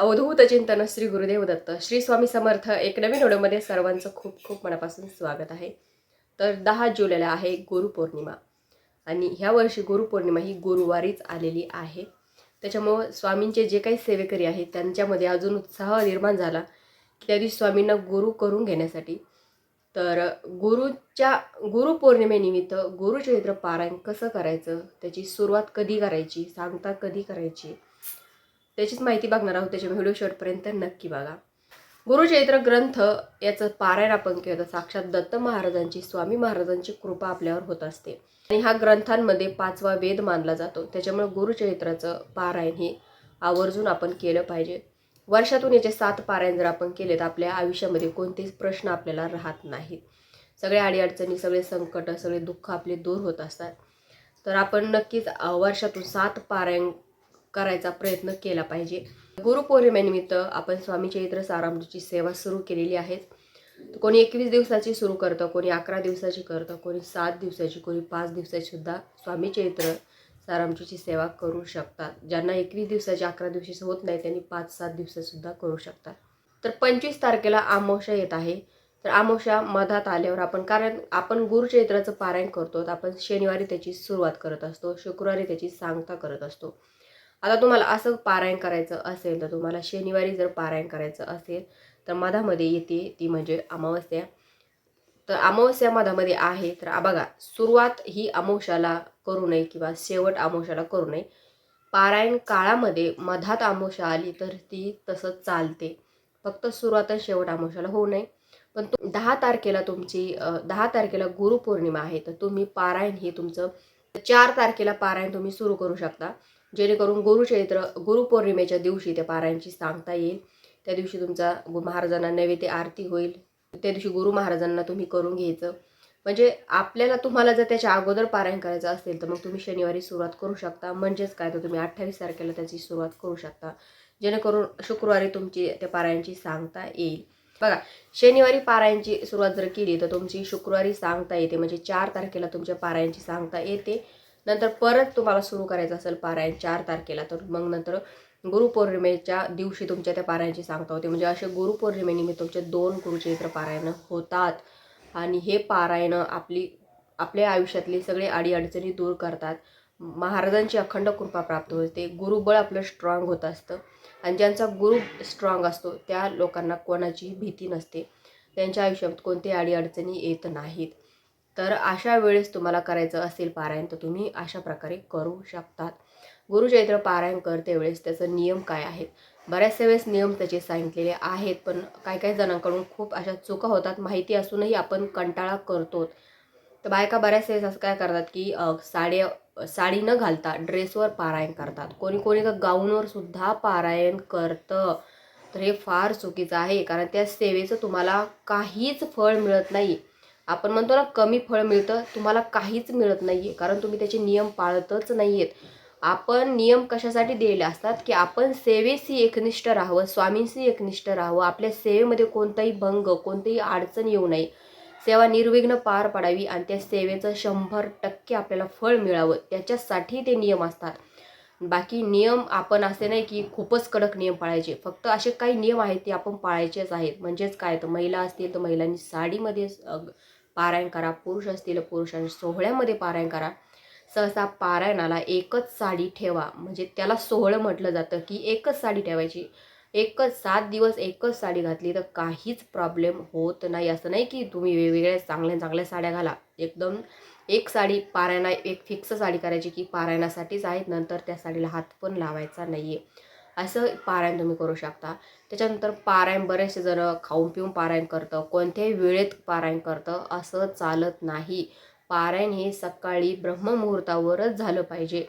अवधूत चिंतन श्री गुरुदेव दत्त. श्री स्वामी समर्थ एक नवीन व्हिडिओमध्ये सर्वांचं खूप खूप मनापासून स्वागत आहे. तर दहा जुलैला आहे गुरुपौर्णिमा आणि ह्या वर्षी गुरुपौर्णिमा ही गुरुवारीच आलेली आहे. त्याच्यामुळं स्वामींचे जे काही सेवेकरी आहेत त्यांच्यामध्ये अजून उत्साह निर्माण झाला की त्या दिवशी स्वामींना गुरु करून घेण्यासाठी. तर गुरुच्या गुरुपौर्णिमेनिमित्त गुरुचरित्र पारायण कसं करायचं? त्याची सुरुवात कधी करायची? सांगता कधी करायची? त्याचीच माहिती बघणार आहोत त्याच्या व्हिडिओ शेवटपर्यंत नक्की बघा. गुरुचरित्र ग्रंथ याचं पारायण आपण केलं तर साक्षात दत्त महाराजांची स्वामी महाराजांची कृपा आपल्यावर होत असते. आणि हा ग्रंथांमध्ये पाचवा वेद मानला जातो. त्याच्यामुळे गुरुचरित्राचं पारायण हे आवर्जून आपण केलं पाहिजे. वर्षातून याचे सात पारायण जर आपण केले तर आपल्या आयुष्यामध्ये कोणतेच प्रश्न आपल्याला राहत नाहीत. सगळे अडीअडचणी सगळे संकट सगळे दुःख आपले दूर होत असतात. तर आपण नक्कीच वर्षातून सात पारायण करायचा प्रयत्न केला पाहिजे. गुरुपौर्णिमेनिमित्त आपण स्वामी चैत्र सारामृतची सेवा सुरू केलेली आहे. कोणी एकवीस दिवसाची सुरू करतं कोणी अकरा दिवसाची करतं कोणी सात दिवसाची कोणी पाच दिवसाचीसुद्धा स्वामी चैत्र सारामृतची सेवा करू शकतात. ज्यांना एकवीस दिवसाची अकरा दिवशीच होत नाही त्यांनी पाच सात दिवसासुद्धा करू शकतात. तर पंचवीस तारखेला आमोशा येत आहे. तर आमोशा मधात आल्यावर आपण कारण आपण गुरुचैत्राचं पारायण करतो तर आपण शनिवारी त्याची सुरुवात करत असतो शुक्रवारी त्याची सांगता करत असतो. आता तुम्हाला असं पारायण करायचं असेल तर तुम्हाला शनिवारी जर पारायण करायचं असेल तर मधामध्ये येते ती म्हणजे अमावस्या. तर अमावस्या मधामध्ये आहे तर बघा सुरुवात ही अमावश्याला करू नये किंवा शेवट अमावश्याला करू नये. पारायण काळामध्ये मधात अमावस्या आली तर ती तसं चालते. फक्त सुरुवात आणि शेवट अमावश्याला होऊ नये. पण तु दहा तारखेला तुमची दहा तारखेला गुरुपौर्णिमा आहे तर तुम्ही पारायण हे तुमचं चार तारखेला पारायण तुम्ही सुरू करू शकता. जेणेकरून गुरुचैत्र गुरुपौर्णिमेच्या दिवशी त्या पारायणची सांगता येईल. त्या दिवशी तुमचा गु- महाराजांना नैवेद्य आरती होईल. त्या दिवशी गुरु महाराजांना तुम्ही करून घ्यायचं. म्हणजे आपल्याला तुम्हाला जर त्याच्या अगोदर पारायण करायचं असेल तर मग तुम्ही शनिवारी सुरुवात करू शकता. म्हणजेच काय? तर तुम्ही अठ्ठावीस तारखेला त्याची सुरुवात करू शकता. जेणेकरून शुक्रवारी तुमची त्या पारायणची सांगता येईल. बघा शनिवारी पारायणची सुरुवात जर केली तर तुमची शुक्रवारी सांगता येते. म्हणजे चार तारखेला तुमच्या पारायणची सांगता येते. नंतर परत तुम्हाला सुरू करायचं असेल पारायण चार तारखेला तर मग नंतर गुरुपौर्णिमेच्या दिवशी तुमच्या त्या पारायणची सांगता होते. म्हणजे असे गुरुपौर्णिमेनिमित्त तुमचे दोन गुरुचैत्र पारायणं होतात. आणि हे पारायणं आपली आपल्या आयुष्यातली सगळे अडीअडचणी दूर करतात. महाराजांची अखंड कृपा प्राप्त होते. गुरुबळ आपलं स्ट्रॉंग होत असतं. आणि ज्यांचा गुरु स्ट्रॉंग असतो त्या लोकांना कोणाचीही भीती नसते. त्यांच्या आयुष्यात कोणत्याही अडीअडचणी येत नाहीत. तर अशा वेळेस तुम्हाला करायचं असेल पारायण तर तुम्ही अशा प्रकारे करू शकतात. गुरुचैत्र पारायण करते वेळेस त्याचं नियम काय आहेत? बऱ्याचशा वेळेस नियम त्याचे सांगितलेले आहेत पण काही काही जणांकडून खूप अशा चुका होतात माहिती असूनही आपण कंटाळा करतो तर बायका बऱ्याच वेळेस असं काय करतात की अ, साड्या साडी न घालता ड्रेसवर पारायण करतात. कोणी कोणी तर गाऊनवर सुद्धा पारायण करतं. तर हे फार चुकीचं आहे कारण त्या सेवेचं तुम्हाला काहीच फळ मिळत नाही. आपण म्हणतो ना कमी फळ मिळतं तुम्हाला काहीच मिळत नाही आहे कारण तुम्ही त्याचे नियम पाळतच नाही आहेत आपण नियम कशासाठी दिलेले असतात की आपण सेवेशी एकनिष्ठ राहावं स्वामींशी एकनिष्ठ राहावं आपल्या सेवेमध्ये कोणताही भंग कोणतीही अडचण येऊ नये. सेवा निर्विघ्न पार पाडावी आणि त्या सेवेचं शंभर टक्के आपल्याला फळ मिळावं त्याच्यासाठी ते नियम असतात. बाकी नियम आपण असे नाही की खूपच कडक नियम पाळायचे फक्त असे काही नियम आहेत ते आपण पाळायचेच आहेत. म्हणजेच काय? तर महिला असतील तर महिलांनी साडीमध्ये पारायण करा. पुरुष असतील पुरुषां सोहळ्यामध्ये पारायण करा. सहसा पारायणाला एकच साडी ठेवा. म्हणजे त्याला सोहळं म्हटलं जातं की एकच साडी ठेवायची. एकच सात दिवस एकच साडी घातली तर काहीच प्रॉब्लेम होत नाही. असं नाही की तुम्ही वेगवेगळ्या चांगल्या चांगल्या साड्या घाला. एकदम एक साडी पारायणा एक फिक्स साडी करायची की पारायणासाठीच आहेत. नंतर त्या साडीला हात पण लावायचा नाही आहे असं पारायण तुम्ही करू शकता. त्याच्यानंतर पारायण बरेचसे जण खाऊन पिऊन पारायण करतं. कोणत्याही वेळेत पारायण करतं. असं चालत नाही. पारायण हे सकाळी ब्रह्ममुहूर्तावरच झालं पाहिजे.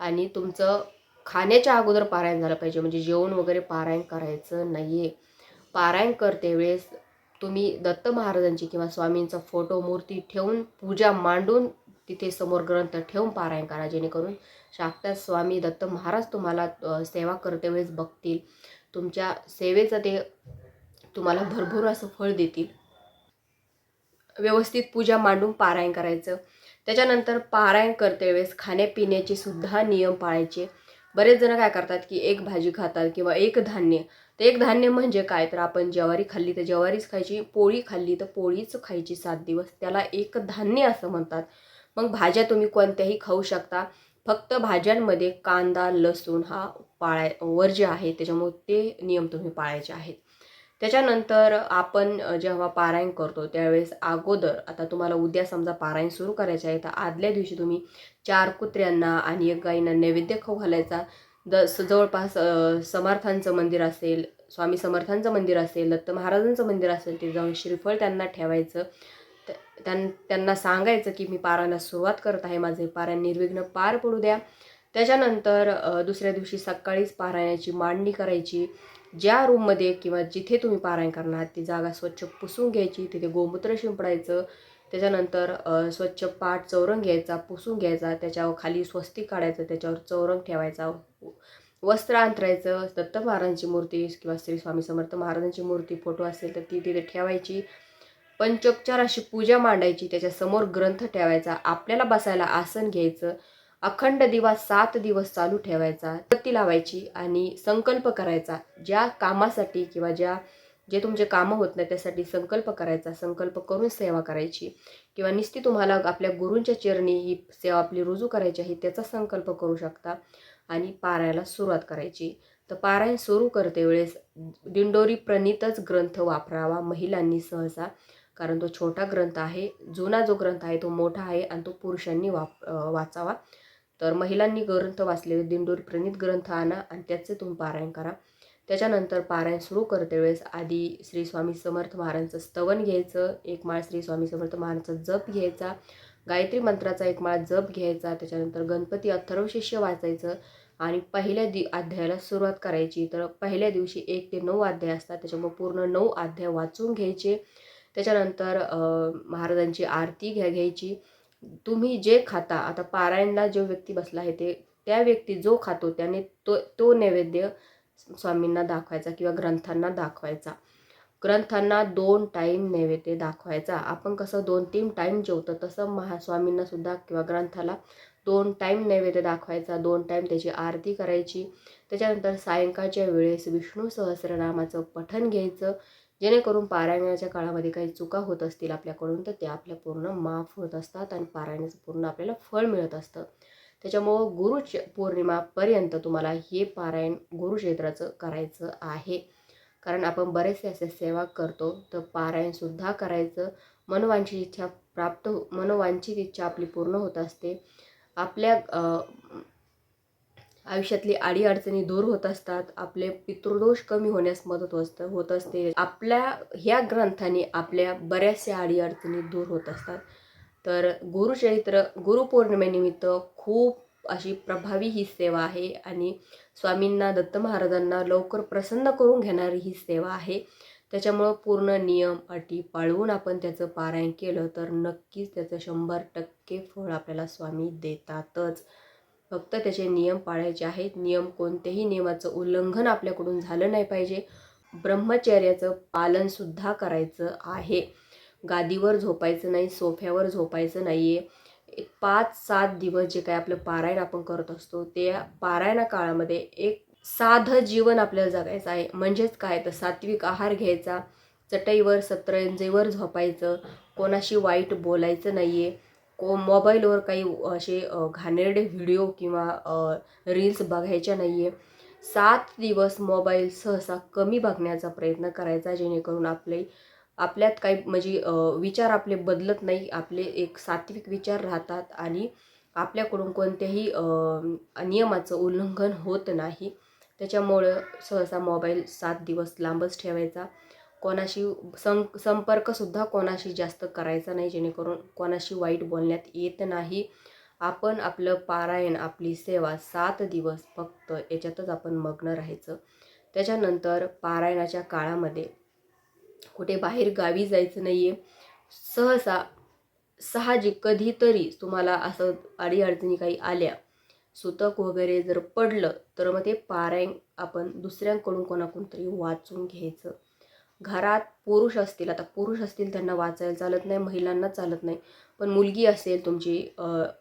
आणि तुमचं खाण्याच्या अगोदर पारायण झालं पाहिजे. म्हणजे जेवण वगैरे पारायण करायचं नाही आहे पारायण करते वेळेस तुम्ही दत्त महाराजांची किंवा स्वामींचा फोटो मूर्ती ठेवून पूजा मांडून तिथे समोर ग्रंथ ठेवून पारायण करा जेणेकरून साक्षात स्वामी दत्त महाराज तुम्हाला सेवा करते वेळेस बघतील. तुमच्या सेवेचं ते तुम्हाला भरभर असं फळ देतील. व्यवस्थित पूजा मांडून पारायण करायचं. त्याच्यानंतर पारायण करते वेळेस खाण्यापिण्याचे सुद्धा नियम पाळायचे. बरेच जण काय करतात की एक भाजी खातात किंवा एक धान्य. ते एक धान्य म्हणजे काय? तर आपण ज्वारी खाल्ली तर ज्वारीच खायची पोळी खाल्ली तर पोळीच खायची सात दिवस. त्याला एक धान्य असं म्हणतात. मग भाज्या तुम्ही कोणत्याही खाऊ शकता. फक्त भाज्यांमध्ये कांदा लसूण हा पाळाय वर्ज्य आहे त्याच्यामुळे ते नियम तुम्ही पाळायचे आहेत. त्याच्यानंतर आपण जेव्हा पारायण करतो त्यावेळेस अगोदर आता तुम्हाला उद्या समजा पारायण सुरू करायचे आहे तर आदल्या दिवशी तुम्ही चार कुत्र्यांना आणि एक गाईंना नैवेद्य खाऊ घालायचा. द स- जवळपास समर्थांचं मंदिर असेल स्वामी समर्थांचं मंदिर असेल दत्त महाराजांचं मंदिर असेल ते जाऊन श्रीफळ त्यांना ठेवायचं. त्यां त्यांना सांगायचं की मी पारायणास सुरुवात करत आहे माझे पारायण निर्विघ्न पार पडू द्या. त्याच्यानंतर दुसऱ्या दिवशी सकाळीच पारायणाची मांडणी करायची. ज्या रूममध्ये किंवा जिथे तुम्ही पारायण करणार ती जागा स्वच्छ पुसून घ्यायची. तिथे गोमूत्र शिंपडायचं. त्याच्यानंतर स्वच्छ पाठ चौरंग घ्यायचा पुसून घ्यायचा. त्याच्यावर खाली स्वस्ती काढायचं त्याच्यावर चौरंग ठेवायचा. वस्त्र अंतरायचं दत्त महाराजांची मूर्ती किंवा श्री स्वामी समर्थ महाराजांची मूर्ती फोटो असेल तर ती तिथे ठेवायची. पंचोपचार अशी पूजा मांडायची. त्याच्यासमोर ग्रंथ ठेवायचा. आपल्याला बसायला आसन घ्यायचं. अखंड दिवा सात दिवस चालू ठेवायचा. पत्ती लावायची आणि संकल्प करायचा. ज्या कामासाठी किंवा ज्या जे तुमचे कामं होत नाही त्यासाठी संकल्प करायचा. संकल्प करून सेवा करायची. किंवा निस्ती तुम्हाला आपल्या गुरूंच्या चरणी ही सेवा आपली रुजू करायची आहे त्याचा संकल्प करू शकता आणि पारायला सुरुवात करायची. तर पारायण सुरू करते वेळेस दिंडोरी प्रणितच ग्रंथ वापरावा महिलांनी सहसा. कारण तो छोटा ग्रंथ आहे जुना जो ग्रंथ आहे तो मोठा आहे आणि तो पुरुषांनी वाप वाचावा. तर महिलांनी ग्रंथ वाचलेले दिंडोरी प्रणित ग्रंथ आणा आणि त्याचे तुम्ही पारायण करा. त्याच्यानंतर पारायण सुरू करते वेळेस आधी श्री स्वामी समर्थ महाराजांचं स्तवन घ्यायचं एक माळ श्री स्वामी समर्थ महाराजांचा जप घ्यायचा गायत्री मंत्राचा एक माळ जप घ्यायचा त्याच्यानंतर गणपती अथर्वशिष्य वाचायचं आणि पहिल्या दि अध्यायाला सुरुवात करायची. तर पहिल्या दिवशी एक ते नऊ अध्याय असतात त्याच्यामुळे पूर्ण नऊ अध्याय वाचून घ्यायचे. त्याच्यानंतर महाराजांची आरती घ्या घ्यायची. तुम्ही जे खाता आता पारायणला जो व्यक्ती बसला आहे ते त्या व्यक्ती जो खातो त्याने तो तो नैवेद्य स्वामींना दाखवायचा किंवा ग्रंथांना दाखवायचा. ग्रंथांना दोन टाईम नैवेद्य दाखवायचा. आपण कसं दोन तीन टाईम जेवतो तसं महास्वामींना सुद्धा किंवा ग्रंथाला दोन टाईम नैवेद्य दाखवायचा दोन टाईम त्याची आरती करायची. त्याच्यानंतर सायंकाळच्या वेळेस विष्णू सहस्रनामाचं पठण घ्यायचं. जेणेकरून पारायणाच्या काळामध्ये काही चुका होत असतील आपल्याकडून तर त्या आपल्या पूर्ण माफ होत असतात आणि पारायणाचं पूर्ण आपल्याला फळ मिळत असतं. त्याच्यामुळं गुरु पौर्णिमापर्यंत तुम्हाला हे पारायण गुरुक्षेत्राचं करायचं आहे. कारण आपण बरेचसे असे सेवा करतो तर पारायणसुद्धा करायचं. मनोवांछित इच्छा प्राप्त हो मनोवांछित इच्छा आपली पूर्ण होत असते. आपल्या आयुष्यातली अडीअडचणी दूर होत असतात. आपले पितृदोष कमी होण्यास मदत होत होत असते. आपल्या ह्या ग्रंथाने आपल्या बऱ्याचशा अडीअडचणी दूर होत असतात. तर गुरुचरित्र गुरुपौर्णिमेनिमित्त खूप अशी प्रभावी ही सेवा आहे आणि स्वामींना दत्त महाराजांना लवकर प्रसन्न करून घेणारी ही सेवा आहे. त्याच्यामुळं पूर्ण नियम अटी पाळवून आपण त्याचं पारायण केलं तर नक्कीच त्याचं शंभर टक्के फळ आपल्याला स्वामी देतातच. फक्त त्याचे नियम पाळायचे आहेत. नियम कोणत्याही नियमाचं उल्लंघन आपल्याकडून झालं नाही पाहिजे. ब्रह्मचर्याचं पालनसुद्धा करायचं आहे. गादीवर झोपायचं नाही सोफ्यावर झोपायचं नाही आहे पाच सात दिवस जे काय आपलं पारायण आपण करत असतो ते पारायणा काळामध्ये एक साधं जीवन आपल्याला जगायचं आहे. म्हणजेच काय? तर सात्विक आहार घ्यायचा चटईवर सतरंजेवर झोपायचं कोणाशी वाईट बोलायचं नाही आहे को मोबाईलवर काही असे घाणेरडे व्हिडिओ किंवा रील्स बघायच्या नाही आहे सात दिवस मोबाईल सहसा कमी बघण्याचा प्रयत्न करायचा जेणेकरून आपले आपल्यात काही म्हणजे विचार आपले बदलत नाही आपले एक सात्विक विचार राहतात आणि आपल्याकडून कोणत्याही नियमाचं उल्लंघन होत नाही. त्याच्यामुळं सहसा मोबाईल सात दिवस लांबच ठेवायचा. कोणाशी सं संपर्कसुद्धा कोणाशी जास्त करायचा नाही जेणेकरून कोणाशी वाईट बोलण्यात येत नाही. आपण आपलं पारायण आपली सेवा सात दिवस फक्त याच्यातच आपण मग्न राहायचं. त्याच्यानंतर पारायणाच्या काळामध्ये कुठे बाहेर गावी जायचं नाही आहे सहसा साहजिक कधीतरी तुम्हाला असं अडीअडचणी काही आल्या सुतक वगैरे जर पडलं तर मग ते पारायण आपण दुसऱ्यांकडून कोणाकडून तरी वाचून घ्यायचं. घरात पुरुष असतील आता पुरुष असतील त्यांना वाचायला चालत नाही महिलांना चालत नाही. पण मुलगी असेल तुमची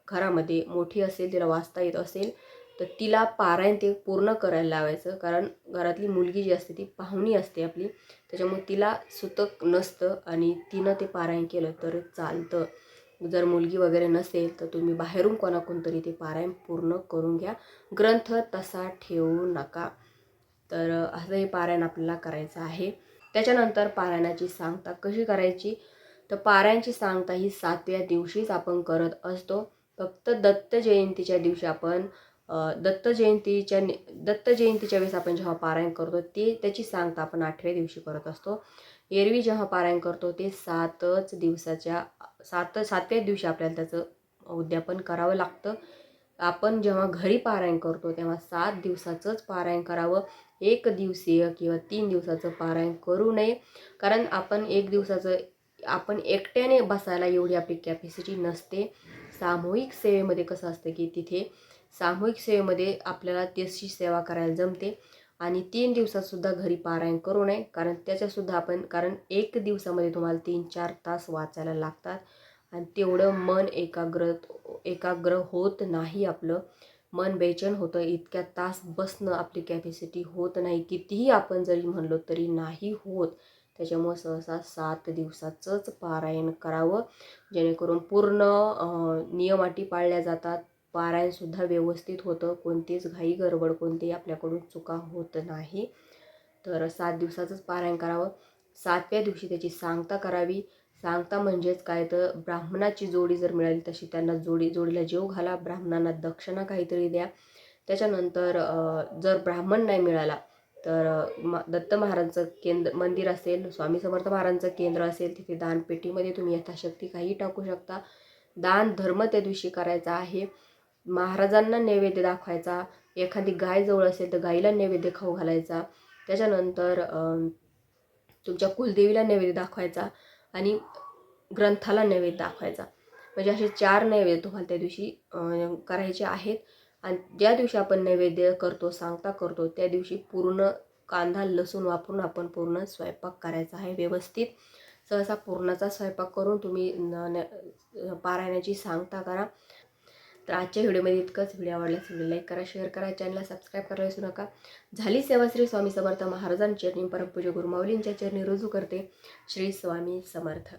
घरामध्ये मोठी असेल तिला वाचता येत असेल तर तिला पारायण ते पूर्ण करायला लावायचं. कारण घरातली मुलगी जी असते ती पाहुणी असते आपली. त्याच्यामुळे तिला सुतक नसतं आणि तिनं ते पारायण केलं तर चालतं. जर मुलगी वगैरे नसेल तर तुम्ही बाहेरून कोणाकोण तरी ते पारायण पूर्ण करून घ्या. ग्रंथ तसा ठेवू नका. तर असं हे पारायण आपल्याला करायचं आहे. त्याच्यानंतर पारायणाची सांगता कशी करायची? तर पारायणची सांगता ही सातव्या दिवशीच आपण करत असतो. फक्त दत्त जयंतीच्या दिवशी आपण दत्त जयंतीच्या दत्त जयंतीच्या वेळेस आपण जेव्हा पारायण करतो ते त्याची सांगता आपण आठव्या दिवशी करत असतो. एरवी जेव्हा पारायण करतो ते सातच दिवसाच्या सात सातव्या दिवशी आपल्याला त्याचं उद्यापन करावं लागतं. आपण जेव्हा घरी पारायण करतो तेव्हा सात दिवसाचंच पारायण करावं. एक दिवसीय किंवा तीन दिवसाचं पारायण करू नये. कारण आपण एक दिवसाचं आपण एकट्याने बसायला एवढी आपली कॅपॅसिटी नसते. सामूहिक सेवेमध्ये कसं असतं की तिथे सामूहिक सेवेमध्ये आपल्याला त्याची सेवा करायला जमते आणि तीन दिवसातसुद्धा घरी पारायण करू नये. कारण त्याच्यासुद्धा आपण कारण एक दिवसामध्ये तुम्हाला तीन चार तास वाचायला लागतात. आणि तेवढं मन एकाग्र एकाग्र होत नाही आपलं. मन बेचैन होतं इतक्या तास बसणं आपली कॅपॅसिटी होत नाही. कितीही आपण जरी म्हणलो तरी नाही होत. त्याच्यामुळं सहसा सात दिवसाचंच पारायण करावं. जेणेकरून पूर्ण नियमाटी नियम अटी पाळल्या जातात. पारायणसुद्धा व्यवस्थित होतं. कोणतीच घाई गडबड कोणतीही आपल्याकडून चुका होत नाही. तर सात दिवसाचंच पारायण करावं. सातव्या दिवशी त्याची सांगता करावी. सांगता म्हणजेच काय? तर ब्राह्मणाची जोडी जर मिळाली तशी त्यांना जोडी जोडीला जीव घाला ब्राह्मणांना दक्षिणा काहीतरी द्या. त्याच्यानंतर जर ब्राह्मण नाही मिळाला तर म दत्त महाराजांचं केंद्र मंदिर असेल स्वामी समर्थ महाराजांचं केंद्र असेल तिथे दानपेटीमध्ये तुम्ही यथाशक्ती काही टाकू शकता. दान धर्म त्या दिवशी करायचा आहे. महाराजांना नैवेद्य दाखवायचा. एखादी गाय जवळ असेल तर गाईला नैवेद्य खाऊ घालायचा. त्याच्यानंतर तुमच्या कुलदेवीला नैवेद्य दाखवायचा. आणि ग्रंथाला नैवेद्य दाखवायचा. म्हणजे असे चार नैवेद्य तुम्हाला त्या दिवशी करायचे आहेत. आणि ज्या दिवशी आपण नैवेद्य करतो सांगता करतो त्या दिवशी पूर्ण कांदा लसूण वापरून आपण पूर्ण स्वयंपाक करायचा आहे व्यवस्थित. सहसा पूर्णाचा स्वयंपाक करून तुम्ही न न- पारायणाची सांगता करा. तर आजच्या व्हिडिओमध्ये इतकंच. व्हिडिओ आवडल्यास व्हिडिओ लाईक करा शेअर करा चॅनलला सबस्क्राईब करायला विसरू नका. झाली सेवा श्री स्वामी समर्थ महाराजांची चरणी परमपूज्य गुरुमाऊलींच्या चरणी रुजू करते. श्री स्वामी समर्थ.